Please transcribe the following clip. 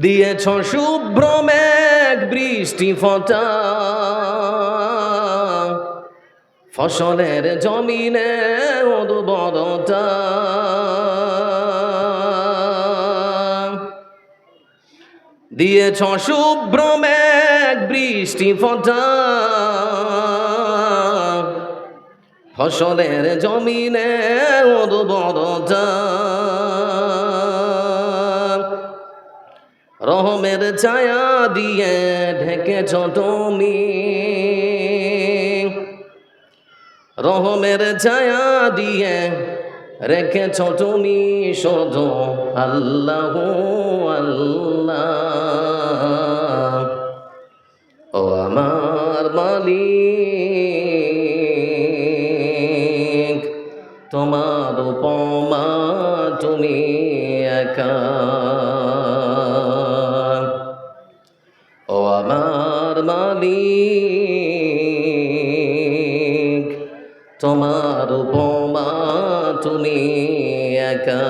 দিয়েছ শুভ্র মেঘ, বৃষ্টি ফটা। ফসলের জমিনে উর্বরতা দিয়েছ শুভ্র মেঘ, বৃষ্টি ফটা। ফসলের জমিনে উর্বরতা রহমের ছায়া দিয়ে ঢেকেছ তুমি। রহমের ছায়া দিয়ে রেখেছ তুমি শুধু আল্লাহ আল্লাহ। ও আমার মালিক, তোমার উপমা তুমি একা আমার মালিক তোমার উপমা তুমি একা।